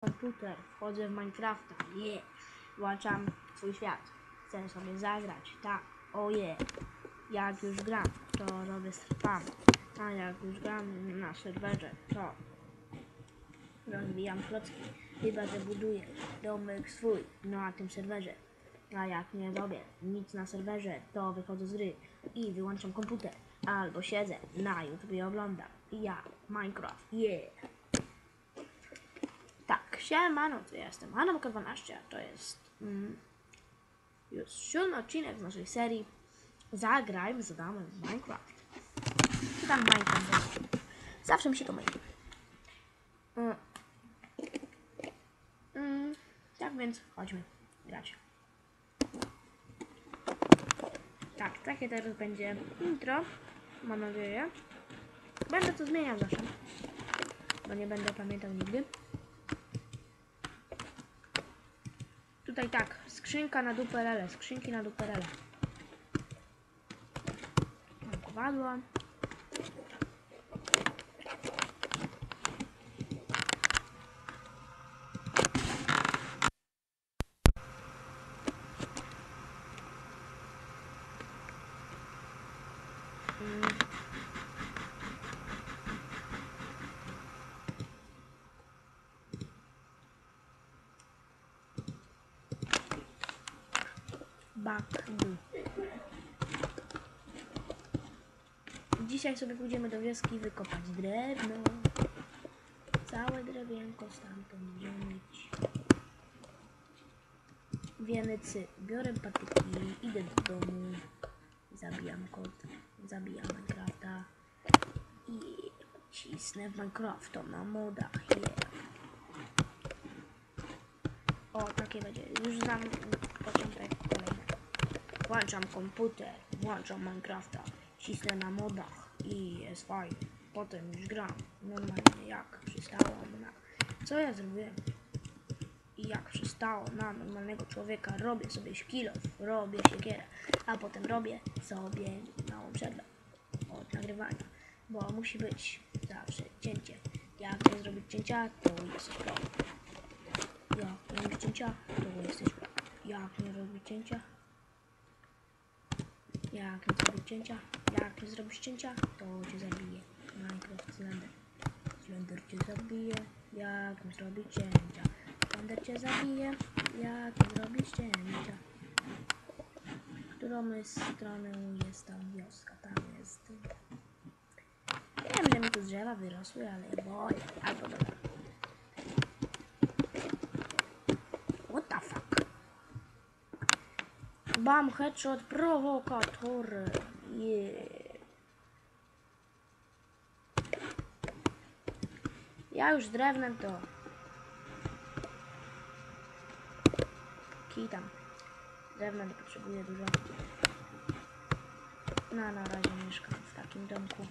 komputer, wchodzę w Minecrafta, je, włączam swój świat, chcę sobie zagrać, tak, oje, jak już gram, to robię spam, a jak już gram na serwerze, to rozwijam klocki, chyba że buduję domek swój na tym serwerze, a jak nie robię nic na serwerze, to wychodzę z gry i wyłączam komputer, albo siedzę na YouTube i oglądam, ja, Minecraft, yeah. Siemano, to ja jestem Anamka12, a to jest mm, już siódmy odcinek z naszej serii Zagrajmy z Adamem w Minecraft. Czy tam Minecraft. Zawsze mi się to myli. Mm. Mm, tak więc chodźmy grać. Tak, takie teraz będzie intro, mam nadzieję. Będę to zmieniał zawsze, bo nie będę pamiętał nigdy. Tutaj tak, skrzynka na duperele, skrzynki na duperele. Mam kowadła. Mm. Dzisiaj sobie pójdziemy do wioski wykopać drewno. Całe drewienko stamtąd wziąć. Wienicy. Biorę patyki, idę do domu. Zabijam kod, zabijam Minecrafta. I cisnę w Minecrafta na modach. Yeah. O, takie będzie. Już znam początek kolejny. Włączam komputer, włączam Minecrafta, cisnę na modach i jest fajnie. Potem już gram normalnie jak przystało na... Co ja zrobiłem? I jak przystało na normalnego człowieka, robię sobie szkilo, robię siekierę, a potem robię sobie małą przerwę od nagrywania, bo musi być zawsze cięcie. Jak nie zrobić cięcia, to jesteś pro. Jak nie robisz cięcia, to jesteś pro. Jak nie robić cięcia, jak nie zrobić cięcia, jak nie zrobisz cięcia, to cię zabije. Minecraft Slender. Slender cię zabije, jak nie zrobić cięcia. Slender cię zabije, jak nie zrobisz cięcia. Którą stroną jest tam wioska? Tam jest... Wiem, że mi tu drzewa wyrosły, ale boję. Albo dobra. Bam, headshot, prowokator. Yeah. Ja już drewnem to. Kitam. Drewna nie potrzebuję dużo. No, na razie mieszkam w takim domku.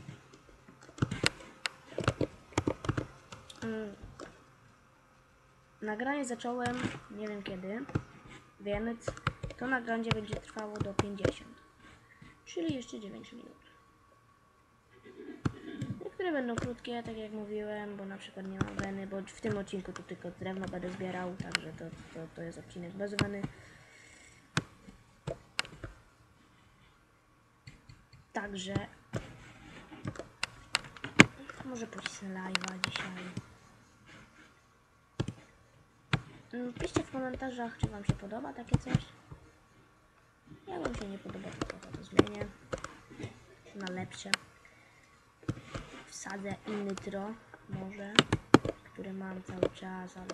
Mm. Nagranie zacząłem, nie wiem kiedy, więc to nagranie będzie trwało do 50, czyli jeszcze 9 minut. Niektóre będą krótkie, tak jak mówiłem, bo na przykład nie mam weny, bo w tym odcinku tu tylko drewno będę zbierał, także to, to, to jest odcinek bez weny. Także może pocisnę live'a dzisiaj. Mm, Piszcie w komentarzach, czy Wam się podoba takie coś. Jak Wam się nie podoba, to trochę to zmienię na lepsze. Wsadzę inny tro, może, który mam cały czas, ale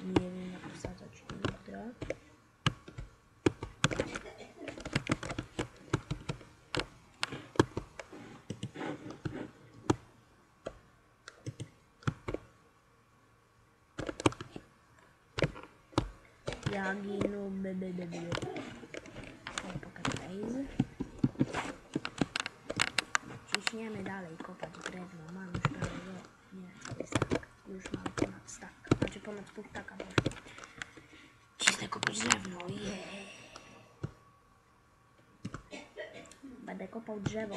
nie wiem jak wsadzać inny tro. Pół stacka poszło. Cisnę kopać drewno, yeah. Będę kopał drzewo.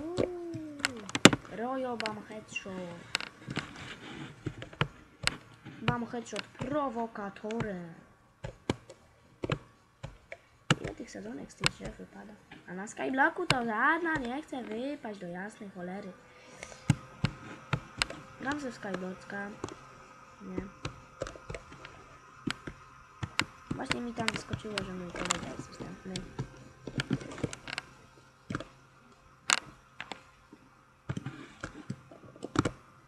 Uuu, Rojo bam headshot. Bam headshot prowokatorem. Ile tych sezonek z tych drzew wypada? A na Skyblocku to żadna nie chce wypaść do jasnej cholery. Gram ze Skyblocka. Nie. Właśnie mi tam wyskoczyło, że mój kolega jest dostępny.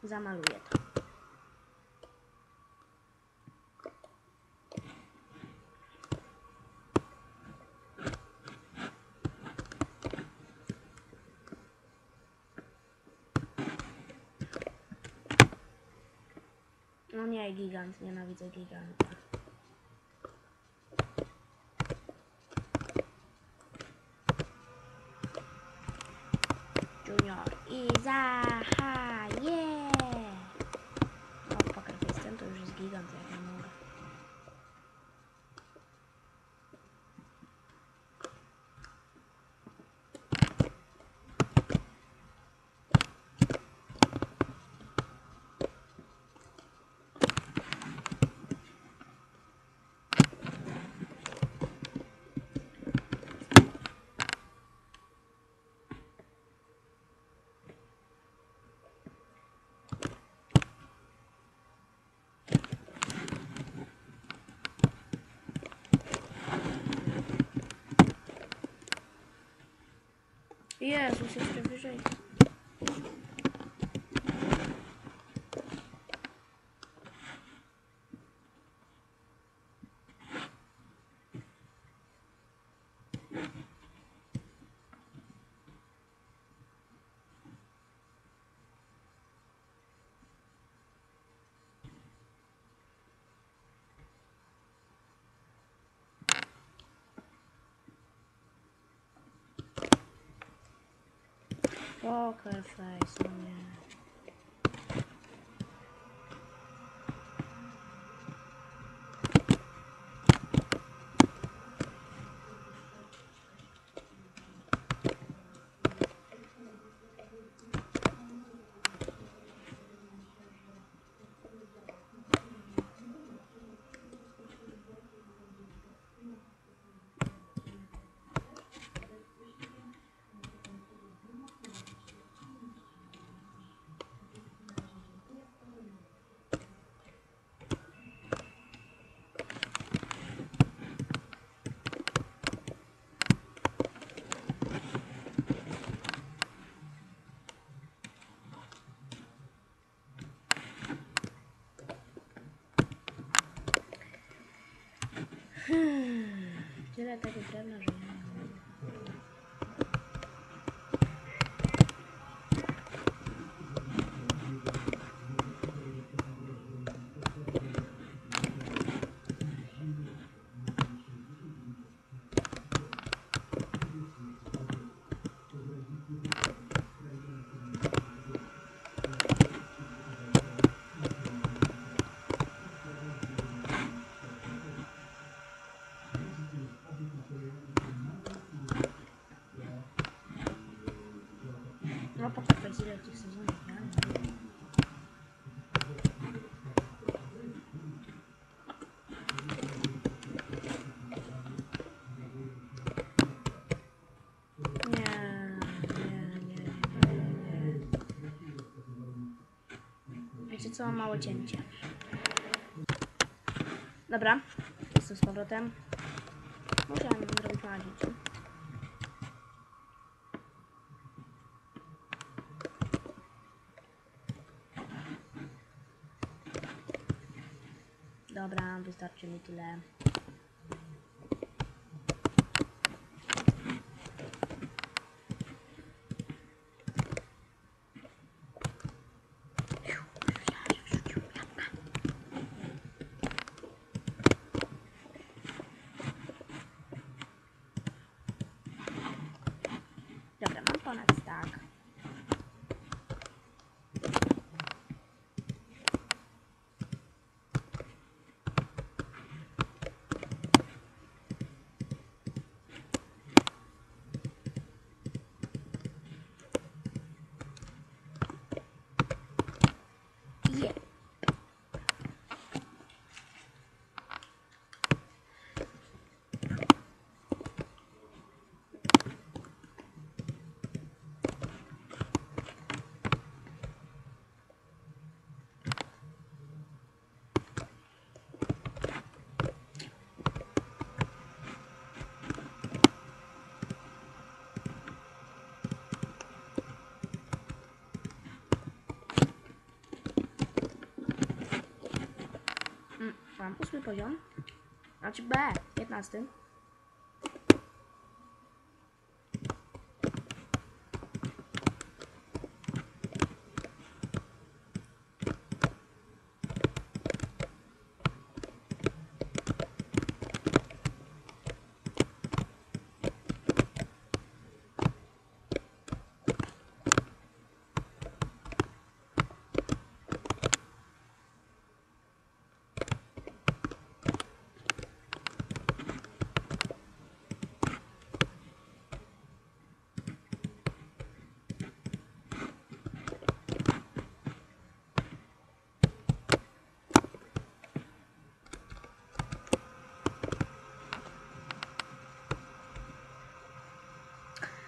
Zamaluję to. No nie, gigant, nienawidzę giganta. Junior i Zaha, yeah! O, poker jestem, to już jest gigant, jak ja mogę. Jezus, jeszcze wyżej. Poker face, no nie. 现在都给粘上。了 No face ile tych sezonów. Wiecie co, małe cięcie. Dobra, jestem z powrotem. Musiałem Dobra, wystarczy mi tyle. Mam ósmy poziom. Znaczy B, 15.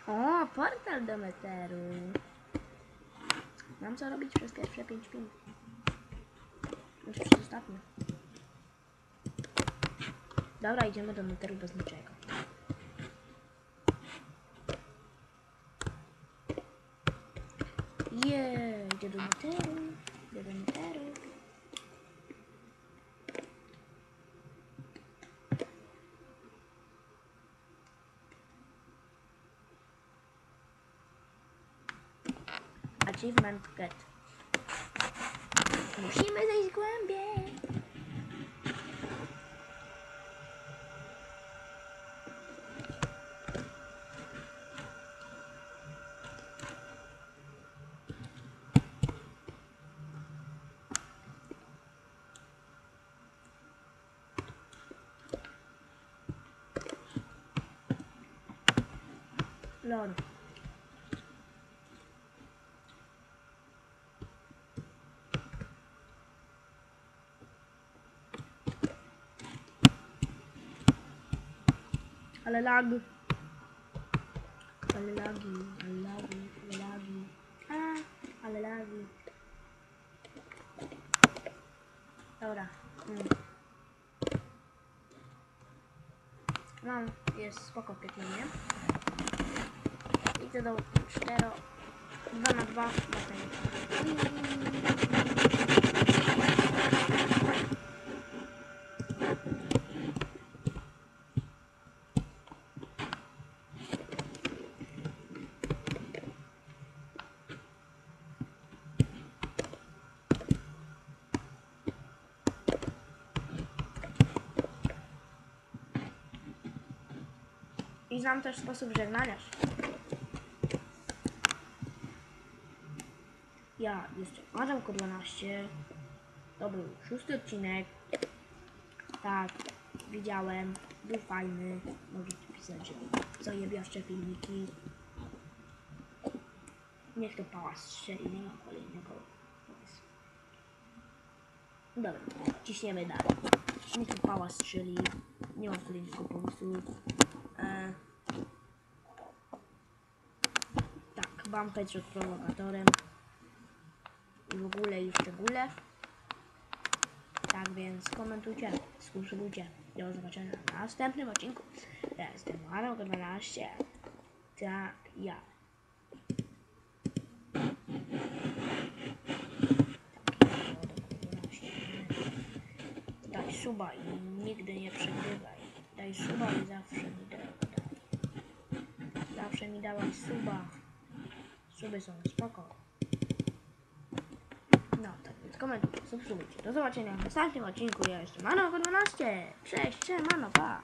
O, portal do meteru. Mam co robić przez pierwsze 5 minut. Znaczy przez ostatnie. Dobra, idziemy do meteru bez niczego. Jej, idę do meteru, Achievement get. Musimy zejść głębiej. Lol. Ale lag. Ale lagi, ale lagi, ale lagi. A, ale lagi. Dobra. Mm. Mam, jest spoko piekielnie. Idę do 4, 2 na 2 I znam też sposób żegnania się. Ja jeszcze Adamko 12. To był szósty odcinek. Tak, widziałem. Był fajny. Możecie pisać, co jebiaszcze filmiki. Niech to pałac strzeli, nie ma kolejnego. Dobra, ciśniemy dalej. Niech to pałac strzeli. Nie ma kolejnego pomysłu. E, Bumpage z prowokatorem. I w ogóle i w szczególe. Tak więc komentujcie, subskrybujcie. Do zobaczenia na następnym odcinku. Jestem Marok 12. Tak, ja. Daj suba i nigdy nie przegrywaj. Daj suba i zawsze mi daj. Zawsze mi dawaj suba. Suby są spoko. No, tak więc komentujcie, subskrybujcie. Do zobaczenia w następnym odcinku. Ja jestem Mano 12. Cześć, cześć, Mano, pa.